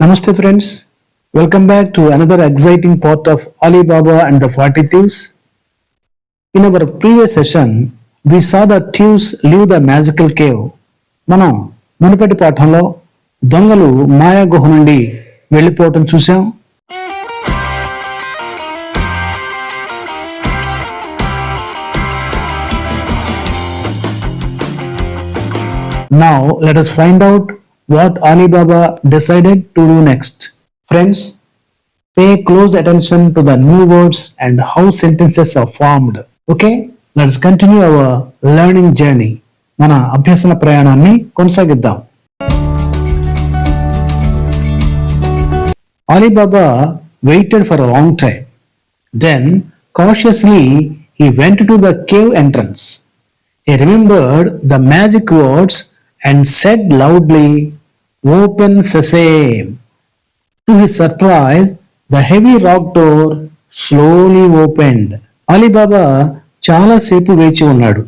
Namaste friends. Welcome back to another exciting part of Alibaba and the 40 Thieves. In our previous session, we saw the thieves leave the magical cave. మనం మునుపటి పాఠంలో దొంగలు మాయా గుహ నుండి వెళ్ళిపోవటం చూసాం Now let us find out what Alibaba decided to do next. Friends, pay close attention to the new words and how sentences are formed. Okay, let's continue our learning journey. మన అభ్యసన ప్రయాణాన్ని కొనసాగిద్దాం Alibaba waited for a long time. Then, cautiously, he went to the cave entrance. He remembered the magic words and said loudly, Open sesame. To his surprise, the heavy rock door slowly opened. Ali Baba చాలాసేపు వేచి ఉన్నాడు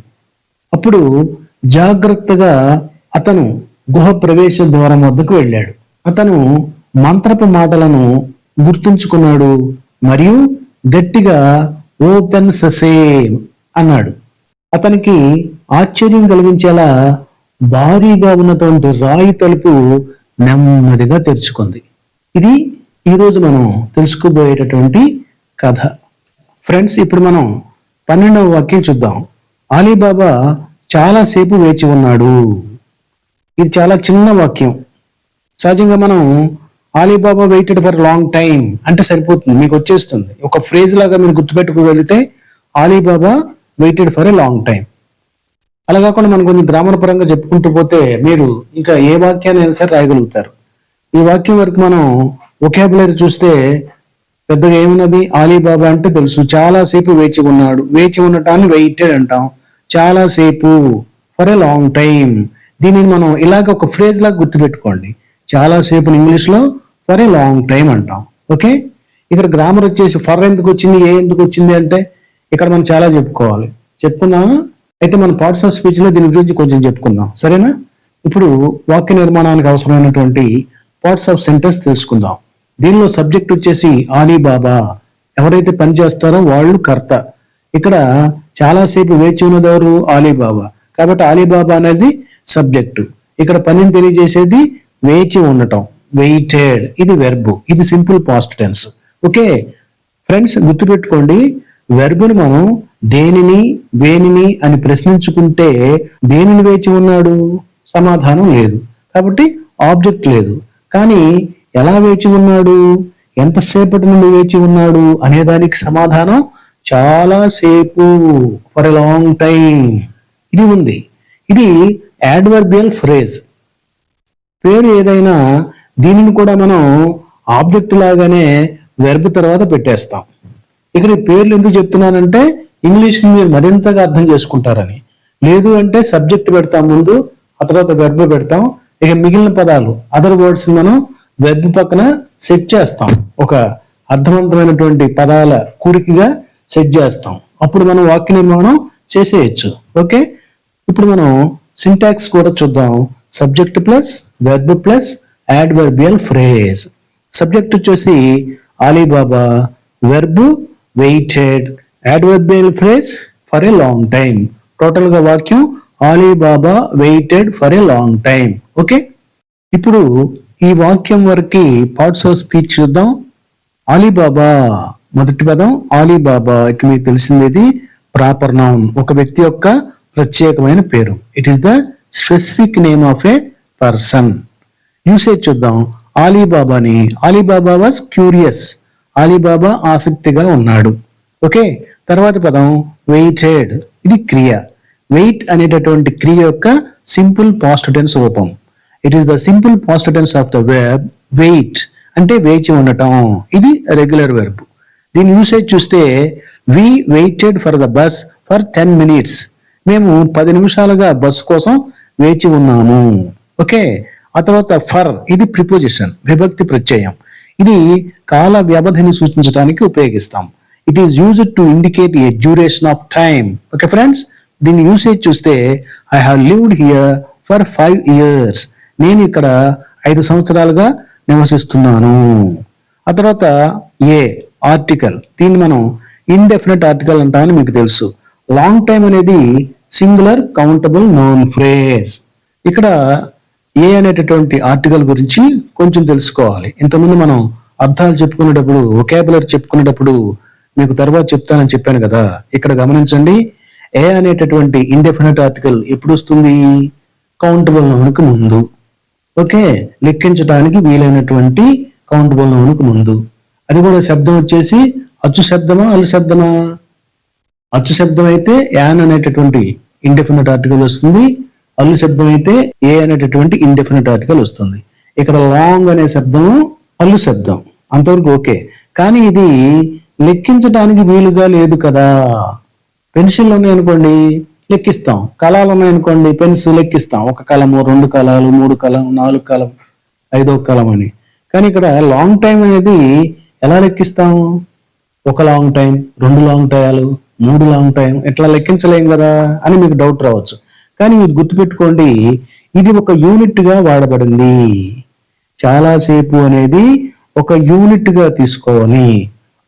అప్పుడు జాగ్రత్తగా అతను గుహ ప్రవేశ ద్వారం వద్దకు వెళ్ళాడు అతను మంత్రపు మాటలను గుర్తుంచుకున్నాడు మరియు గట్టిగా ఓపెన్ ససేమ్ అన్నాడు అతనికి ఆశ్చర్యం కలిగించేలా భారీగా ఉన్నటువంటి రాయి తలుపు నెమ్మదిగా తెరుచుకుంది. ఇది ఈరోజు మనం తెలుసుకోబోయేటటువంటి కథ. ఫ్రెండ్స్ ఇప్పుడు మనం పన్నెండవ వాక్యం చూద్దాం. అలీబాబా చాలాసేపు వేచి ఉన్నాడు. ఇది చాలా చిన్న వాక్యం. సహజంగా మనం Ali Baba waited for long time అంటే సరిపోతుంది మీకు వచ్చేస్తుంది. ఒక ఫ్రేజ్ లాగా మీరు గుర్తుపెట్టుకోగలిగితే Ali Baba waited for a long time అలా కాకుండా మనం కొంచెం గ్రామర్ పరంగా చెప్పుకుంటూ పోతే మీరు ఇంకా ఏ వాక్యాన్ని అయినా సరే రాయగలుగుతారు. ఈ వాక్యం వరకు మనం ఒకేబులరీ చూస్తే పెద్దగా ఏమున్నది? అలీబాబా అంటే తెలుసు. చాలా సేపు వేచి ఉన్నాడు. వేచి ఉండటాన్ని వెయిటెడ్ అంటాం. చాలా సేపు ఫర్ ఎ లాంగ్ టైం దీనిని మనం ఇలాగ ఒక ఫ్రేజ్ లాగా గుర్తుపెట్టుకోండి. చాలా సేపు ఇంగ్లీష్లో ఫర్ ఎ లాంగ్ టైం అంటాం. ఓకే? ఇక్కడ గ్రామర్ వచ్చేసి ఫర్ ఎందుకు వచ్చింది? ఏ ఎందుకు వచ్చింది అంటే ఇక్కడ మనం చాలా చెప్పుకోవాలి. చెప్పుకున్నామా అయితే మన పార్ట్స్ ఆఫ్ స్పీచ్లో దీని గురించి కొంచెం చెప్పుకుందాం. సరేనా? ఇప్పుడు వాక్య నిర్మాణానికి అవసరమైనటువంటి పార్ట్స్ ఆఫ్ సెంటెన్స్ తెలుసుకుందాం. దీనిలో సబ్జెక్ట్ వచ్చేసి ఆలీబాబా. ఎవరైతే పని చేస్తారో వాళ్ళు కర్త. ఇక్కడ చాలాసేపు వేచి ఉన్నదెవరు? ఆలీబాబా. కాబట్టి ఆలీబాబా అనేది సబ్జెక్టు. ఇక్కడ పనిని తెలియజేసేది వేచి ఉండటం. వెయిటెడ్ ఇది వెర్బు ఇది simple past tense okay? Friends గుర్తుపెట్టుకోండి. వెర్బును మనం దేనిని వేనిని అని ప్రశ్నించుకుంటే దేనిని వేచి ఉన్నాడు? సమాధానం లేదు. కాబట్టి ఆబ్జెక్ట్ లేదు. కానీ ఎలా వేచి ఉన్నాడు? ఎంతసేపటి నుండి వేచి ఉన్నాడు? అనే దానికి సమాధానం చాలా సేపు ఫర్ ఎ లాంగ్ టైం ఇది ఉంది. ఇది యాడ్వర్బియల్ ఫ్రేజ్ పేరు ఏదైనా దీనిని కూడా మనం ఆబ్జెక్ట్ లాగానే వెర్బ్ తర్వాత పెట్టేస్తాం. ఇక్కడ ఈ పేర్లు ఎందుకు చెప్తున్నానంటే ఇంగ్లీష్ మీరు మరింతగా అర్థం చేసుకుంటారని. లేదు అంటే సబ్జెక్ట్ పెడతాం ముందు ఆ తర్వాత వెర్బ్ పెడతాం. ఇక మిగిలిన పదాలు అదర్ వర్డ్స్ మనం వెర్బ్ పక్కన సెట్ చేస్తాం. ఒక అర్థవంతమైనటువంటి పదాల కూడికగా సెట్ చేస్తాం. అప్పుడు మనం వాక్య నిర్మాణం చేసేయచ్చు. ఓకే? ఇప్పుడు మనం సింటాక్స్ కూడా చూద్దాం. Subject plus verb plus adverbial phrase subject వచ్చేసి Ali Baba verb waited adverbial phrase for a long time టోటల్గా వాక్యం Ali Baba waited for a long time okay ఇప్పుడు ఈ వాక్యం వరకు పార్ట్స్ ఆఫ్ స్పీచ్ చూద్దాం. అలీబాబా మొదటి పదం అలీబాబా ఇక మీకు తెలిసింది ప్రాపర్ నౌన్ ఒక వ్యక్తి యొక్క ప్రత్యేకమైన పేరు. It is the specific name of a person usage చూద్దాం. ఆలీబాబాని అలీబాబా వాజ్ క్యూరియస్ అలీబాబా ఆసక్తిగా ఉన్నాడు. ఓకే తర్వాత పదం వెయిటెడ్ ఇది క్రియ. వెయిట్ అనేటటువంటి క్రియ యొక్క సింపుల్ పాస్ట్ టెన్స్ రూపం. It is the simple past tense of the verb wait అంటే వేచి ఉండటం. ఇది రెగ్యులర్ వెర్బ్ దీని యూసేజ్ చూస్తే we waited for the bus for ten minutes మేము పది నిమిషాలుగా బస్సు కోసం వేచి ఉన్నాము. ఓకే ఆ తర్వాత ఫర్ ఇది ప్రిపోజిషన్ విభక్తి ప్రత్యయం. ఇది కాల వ్యవధిని సూచించడానికి ఉపయోగిస్తాం. It is used to indicate a duration of time okay friends దీన్ని యూసేజ్ చూస్తే I have lived here for five years నేను ఇక్కడ ఐదు సంవత్సరాలుగా నివసిస్తున్నాను. ఆ తర్వాత ఏ ఆర్టికల్ దీన్ని మనం ఇండెఫినెట్ ఆర్టికల్ అంటామని మీకు తెలుసు. లాంగ్ టైం అనేది సింగులర్ కౌంటబుల్ నోన్ ఫ్రేజ్ ఇక్కడ ఏ అనేటటువంటి ఆర్టికల్ గురించి కొంచెం తెలుసుకోవాలి. ఇంతకుముందు మనం అర్థాలు చెప్పుకునేటప్పుడు ఒకేబులర్ చెప్పుకునేటప్పుడు మీకు తర్వాత చెప్తానని చెప్పాను కదా. ఇక్కడ గమనించండి ఏ అనేటటువంటి ఇండెఫినెట్ ఆర్టికల్ ఎప్పుడు వస్తుంది? కౌంటబుల్ నోన్కు ముందు. ఓకే? లెక్కించడానికి వీలైనటువంటి కౌంటబుల్ నోన్కు ముందు. అది కూడా శబ్దం వచ్చేసి అచ్చు శబ్దమా అల్లు శబ్దమా? అచ్చు శబ్దం అయితే యాన్ అనేటటువంటి ఇండెఫినెట్ ఆర్టికల్ వస్తుంది. అల్లు శబ్దం అయితే ఏ అనేటటువంటి ఇండెఫినెట్ ఆర్టికల్ వస్తుంది. ఇక్కడ లాంగ్ అనే శబ్దము అల్లు శబ్దం అంతవరకు ఓకే. కానీ ఇది లెక్కించడానికి వీలుగా లేదు కదా. పెన్సిల్ ఉన్నాయి అనుకోండి లెక్కిస్తాం. కళాలు ఉన్నాయనుకోండి పెన్స్ లెక్కిస్తాం. ఒక కలము రెండు కళాలు మూడు కలం నాలుగు కలం ఐదో కలం అని. కానీ ఇక్కడ లాంగ్ టైం అనేది ఎలా లెక్కిస్తాం? ఒక లాంగ్ టైం రెండు లాంగ్ టయాలు మూడు లాంగ్ టైం ఇట్లా లెక్కించలేం కదా అని మీకు డౌట్ రావచ్చు. కానీ మీరు గుర్తుపెట్టుకోండి ఇది ఒక యూనిట్గా వాడబడింది. చాలాసేపు అనేది ఒక యూనిట్గా తీసుకోవాలి.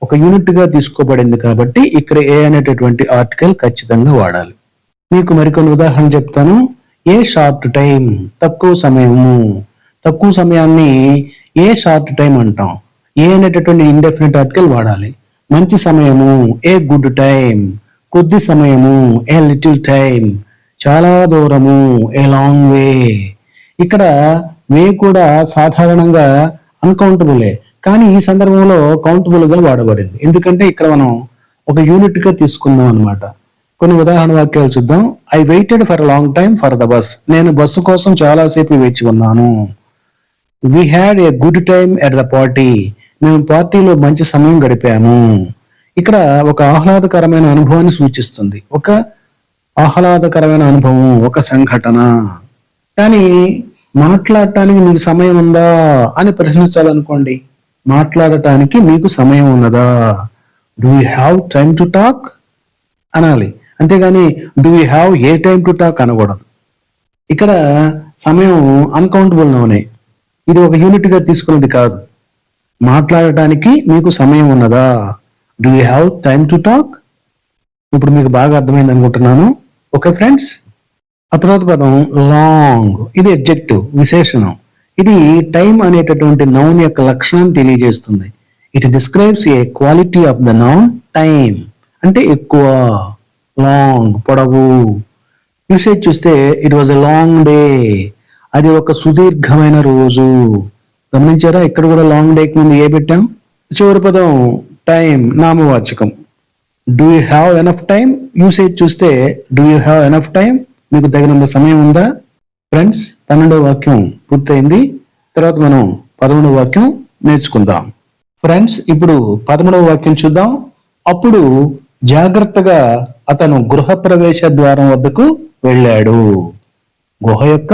ఒక యూనిట్గా తీసుకోబడింది కాబట్టి ఇక్కడ ఏ అనేటటువంటి ఆర్టికల్ ఖచ్చితంగా వాడాలి. మీకు మరికొన్ని ఉదాహరణ చెప్తాను. ఏ షార్ట్ టైం తక్కువ సమయము. తక్కువ సమయాన్ని ఏ షార్ట్ టైం అంటాం. ఏ అనేటటువంటి ఇండెఫినెట్ ఆర్టికల్ వాడాలి. మంచి సమయము ఏ గుడ్ టైం కొద్ది సమయము ఏ లిటిల్ టైం చాలా దూరము ఏ లాంగ్ వే ఇక్కడ వే కూడా సాధారణంగా అన్కౌంటబులే కానీ ఈ సందర్భంలో కౌంటబుల్గా వాడబడింది. ఎందుకంటే ఇక్కడ మనం ఒక యూనిట్గా తీసుకున్నాం అనమాట కొన్ని ఉదాహరణ వాక్యాలు చూద్దాం. I waited for long time for the bus నేను బస్సు కోసం చాలాసేపు వేచి ఉన్నాను. We had a good time at the party మేము పార్టీలో మంచి సమయం గడిపాము. ఇక్కడ ఒక ఆహ్లాదకరమైన అనుభవాన్ని సూచిస్తుంది. ఒక ఆహ్లాదకరమైన అనుభవం ఒక సంఘటన. కానీ మాట్లాడటానికి మీకు సమయం ఉందా అని ప్రశ్నించాలనుకోండి. మాట్లాడటానికి మీకు సమయం ఉన్నదా? Do you have time to talk అనాలి. అంతేగాని do you have a time to talk అనకూడదు. ఇక్కడ సమయం అన్కౌంటబుల్ నోనే ఇది ఒక యూనిట్గా తీసుకున్నది కాదు. మాట్లాడటానికి మీకు సమయం ఉన్నదా? Do you have time to talk ఇప్పుడు మీకు బాగా అర్థమైంది అనుకుంటున్నాను ఓకే ఫ్రెండ్స్ ఆ తర్వాత పదం లాంగ్ ఇది ఎడ్జెక్టివ్ విశేషణం. ఇది టైం అనేటటువంటి నౌన్ యొక్క లక్షణం తెలియజేస్తుంది. It describes a quality of the noun time అంటే ఎక్కువ లాంగ్ పొడవు. యూసేజ్ చూస్తే it was a long day అది ఒక సుదీర్ఘమైన రోజు. గమనించారా? ఇక్కడ కూడా లాంగ్ డేకి ముందు ఏ పెట్టాం? చివరి పదం టైం నామవాచకం. Do you have enough time usage చూస్తే do you have enough time మీకు తగినంత సమయం ఉందా? ఫ్రెండ్స్ పన్నెండవ వాక్యం పూర్తయింది. తర్వాత మనం పదమూడవ వాక్యం నేర్చుకుందాం. ఫ్రెండ్స్ ఇప్పుడు పదమూడవ వాక్యం చూద్దాం. అప్పుడు జాగ్రత్తగా అతను గృహ ప్రవేశ ద్వారం వద్దకు వెళ్ళాడు. గుహ యొక్క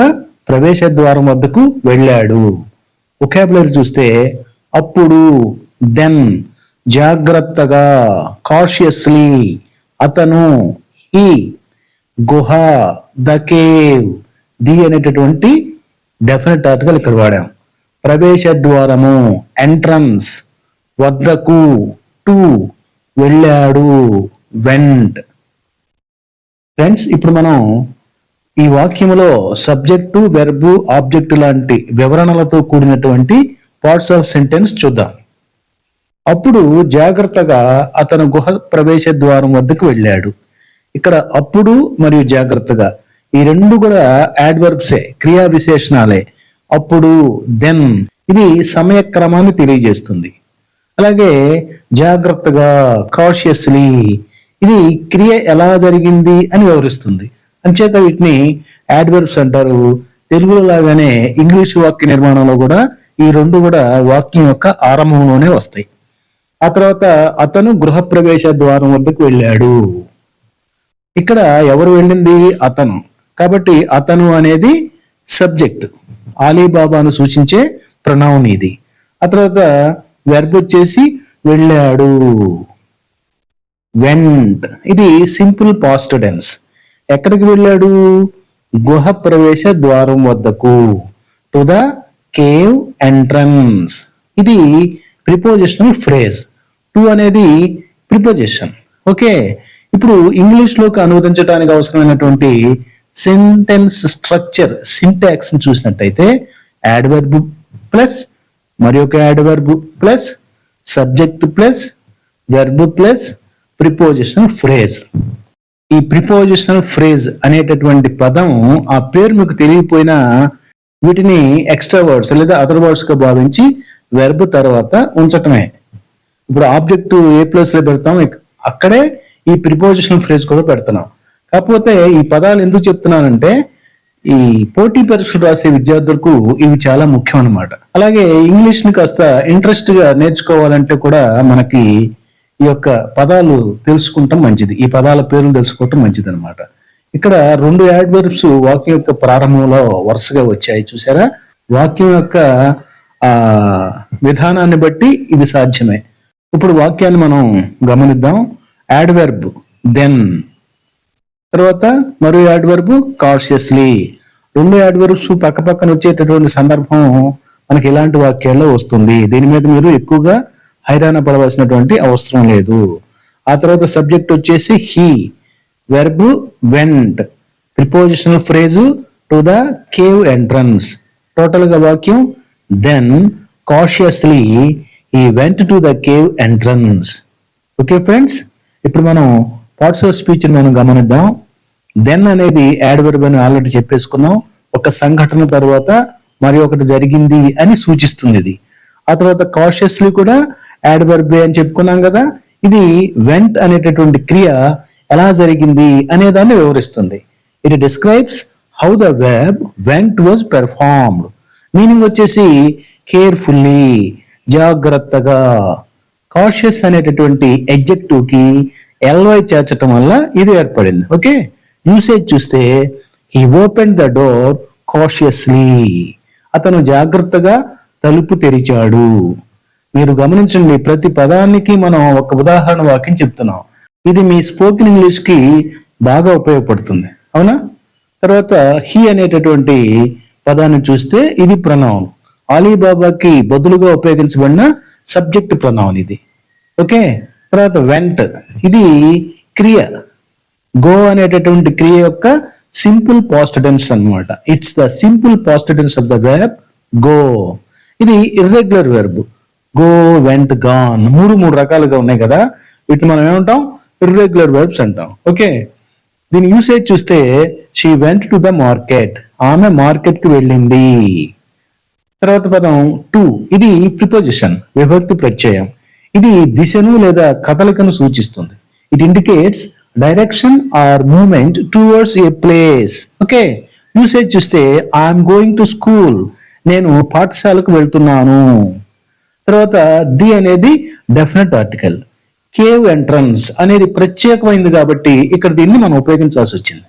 ప్రవేశ ద్వారం వద్దకు వెళ్ళాడు. ఒకేబులరీ చూస్తే అప్పుడు దెన్ జాగ్రత్తగా కాషియస్లీ అతను ఈ గుహ ద కేవ్ ది అనేటటువంటి డెఫినెట్ ఆర్టికల్ ఇక్కడ వాడాం. ప్రవేశ ద్వారము ఎంట్రన్స్ వద్దకు టు వెళ్ళాడు వెంట్ ఫ్రెండ్స్ ఇప్పుడు మనం ఈ వాక్యములో సబ్జెక్టు వెర్బు ఆబ్జెక్టు లాంటి వివరణలతో కూడినటువంటి పార్ట్స్ ఆఫ్ సెంటెన్స్ చూద్దాం. అప్పుడు జాగ్రత్తగా అతను గుహ ప్రవేశ ద్వారం వద్దకు వెళ్ళాడు. ఇక్కడ అప్పుడు మరియు జాగ్రత్తగా ఈ రెండు కూడా యాడ్వర్బ్సే క్రియా విశేషణాలే అప్పుడు దెన్ ఇది సమయక్రమాన్ని తెలియజేస్తుంది. అలాగే జాగ్రత్తగా కాషియస్లీ ఇది క్రియ ఎలా జరిగింది అని వివరిస్తుంది. అంచేత వీటిని యాడ్వర్బ్స్ అంటారు. తెలుగులో లాగానే ఇంగ్లీష్ వాక్య నిర్మాణంలో కూడా ఈ రెండు కూడా వాక్యం యొక్క ఆరంభంలోనే వస్తాయి. ఆ తర్వాత అతను గృహప్రవేశ ద్వారం వద్దకు వెళ్ళాడు. ఇక్కడ ఎవరు వెళ్ళింది? అతను. కాబట్టి అతను అనేది సబ్జెక్ట్. ఆలీబాబాను సూచించే ప్రణౌన్ ఇది. ఆ తర్వాత వెర్బ్ వచ్చేసి వెళ్ళాడు. వెంట్ ఇది సింపుల్ పాస్ట్ టెన్స్ ఎక్కడికి వెళ్ళాడు? గుహ ప్రవేశ ద్వారం వద్దకు. టు ద కేవ్ ఎంట్రన్స్ ఇది ప్రిపోజిషనల్ ఫ్రేజ్ టు అనేది ప్రిపోజిషన్ ఓకే ఇప్పుడు ఇంగ్లీష్లోకి అనువదించడానికి అవసరమైనటువంటి సెంటెన్స్ స్ట్రక్చర్ సింటాక్స్ చూసినట్టయితే యాడ్వర్బ్ ప్లస్ మరి ఒక adverb plus subject plus verb plus prepositional phrase ఈ ప్రిపోజిషనల్ ఫ్రేజ్ అనేటటువంటి పదం ఆ పేరు మీకు తెలియపోయినా వీటిని ఎక్స్ట్రా వర్డ్స్ లేదా అదర్ వర్డ్స్గా భావించి వెర్బ్ తర్వాత ఉంచటమే. ఇప్పుడు ఆబ్జెక్ట్ ఏ ప్లస్లో పెడతాం అక్కడే ఈ ప్రిపోజిషనల్ ఫ్రేజ్ కూడా పెడుతున్నాం. కాకపోతే ఈ పదాలు ఎందుకు చెప్తున్నానంటే ఈ పోటీ పరీక్షలు రాసే విద్యార్థులకు ఇవి చాలా ముఖ్యం అన్నమాట. అలాగే ఇంగ్లీష్ని కాస్త ఇంట్రెస్ట్గా నేర్చుకోవాలంటే కూడా మనకి ఈ యొక్క పదాలు తెలుసుకుంటాం మంచిది. ఈ పదాల పేర్లు తెలుసుకోవటం మంచిది అనమాట ఇక్కడ రెండు యాడ్వర్బ్స్ వాక్యం యొక్క ప్రారంభంలో వరుసగా వచ్చాయి చూసారా? వాక్యం యొక్క ఆ విధానాన్ని బట్టి ఇది సాధ్యమే. ఇప్పుడు వాక్యాన్ని మనం గమనిద్దాం. యాడ్వర్బ్ దెన్ తర్వాత మరో యాడ్వర్బ్ కాషియస్లీ రెండు యాడ్వర్బ్స్ పక్క పక్కన వచ్చేటటువంటి సందర్భం మనకి ఇలాంటి వాక్యాల్లో వస్తుంది? దీని మీద మీరు ఎక్కువగా హైరాణ పడవలసినటువంటి అవసరం లేదు. ఆ తర్వాత సబ్జెక్ట్ వచ్చేసి he verb went prepositional phrase to the cave entrance టోటల్గా వాక్యం then cautiously he went to the cave entrance okay friends ఇప్పుడు మనం పార్ట్స్ ఆఫ్ స్పీచ్ మనం గమనిద్దాం. దెన్ అనేది యాడ్వర్బ్ అని ఆల్రెడీ చెప్పేసుకున్నాం. ఒక సంఘటన తర్వాత మరి ఒకటి జరిగింది అని సూచిస్తుంది ఇది. ఆ తర్వాత కాషియస్లీ కూడా యాడ్వర్బ్ అని చెప్పుకున్నాం కదా. ఇది వెంట్ అనేటటువంటి క్రియ ఎలా జరిగింది అనే దాన్ని వివరిస్తుంది. It describes how the verb went was performed meaning వచ్చేసి కేర్ఫుల్లీ జాగ్రత్తగా కాషియస్ అనేటటువంటి ఎగ్జెక్టివ్కి ఎల్వై చేర్చటం వల్ల ఇది ఏర్పడింది. ఓకే యూసేజ్ చూస్తే he open the door cautiously అతను జాగ్రత్తగా తలుపు తెరిచాడు. మీరు గమనించండి ప్రతి పదానికి మనం ఒక ఉదాహరణ వాక్యం చెప్తున్నాం. ఇది మీ స్పోకెన్ ఇంగ్లీష్కి బాగా ఉపయోగపడుతుంది. అవునా? తర్వాత హీ అనేటటువంటి పదాన్ని చూస్తే ఇది ప్రణవం అలీబాబాకి బదులుగా ఉపయోగించబడిన సబ్జెక్ట్ ప్రనౌన్ ఇది. ఓకే? తర్వాత వెంట్. ఇది క్రియ. గో అనేటటువంటి క్రియ యొక్క సింపుల్ పాస్టెన్స్ అనమాట అన్నమాట. It's the simple past tense of the verb go ఇది irregular verb go went gone మూడు మూడు రకాలుగా ఉన్నాయి కదా. వీటిని మనం ఏమంటాం? ఇర్రెగ్యులర్ వెర్బ్స్ అంటాం. ఓకే? దీని యూసేజ్ చూస్తే she went to the market ఆమె మార్కెట్కి వెళ్ళింది. తర్వాత పదం టు ఇది ప్రిపోజిషన్ విభక్తి ప్రత్యయం. ఇది దిశను లేదా కదలికను సూచిస్తుంది. It indicates direction or movement towards a place okay usage చూస్తే ఐఎమ్ గోయింగ్ టు స్కూల్ నేను పాఠశాలకు వెళ్తున్నాను. తర్వాత ది అనేది డెఫినెట్ ఆర్టికల్ కేవ్ ఎంట్రన్స్ అనేది ప్రత్యేకమైంది కాబట్టి ఇక్కడ దీన్ని మనం ఉపయోగించాల్సి వచ్చింది.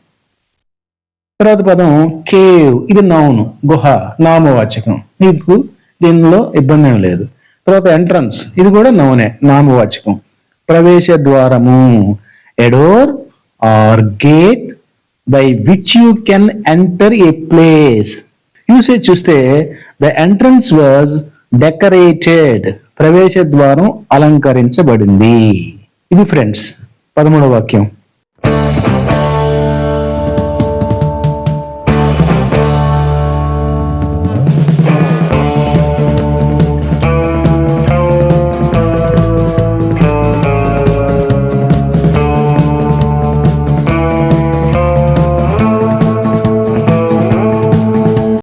తర్వాత పదం కేవ్ ఇది నౌను గుహ నామవాచకం. నీకు దీనిలో ఇబ్బంది ఏం లేదు. తర్వాత ఎంట్రన్స్ ఇది కూడా నౌనే నామవాచకం ప్రవేశ ద్వారము. A door or gate by which you can enter a place usage చూస్తే ద ఎంట్రన్స్ వాజ్ డెకరేటెడ్ ప్రవేశ ద్వారం అలంకరించబడింది. ఇది ఫ్రెండ్స్ పదమూడవ వాక్యం.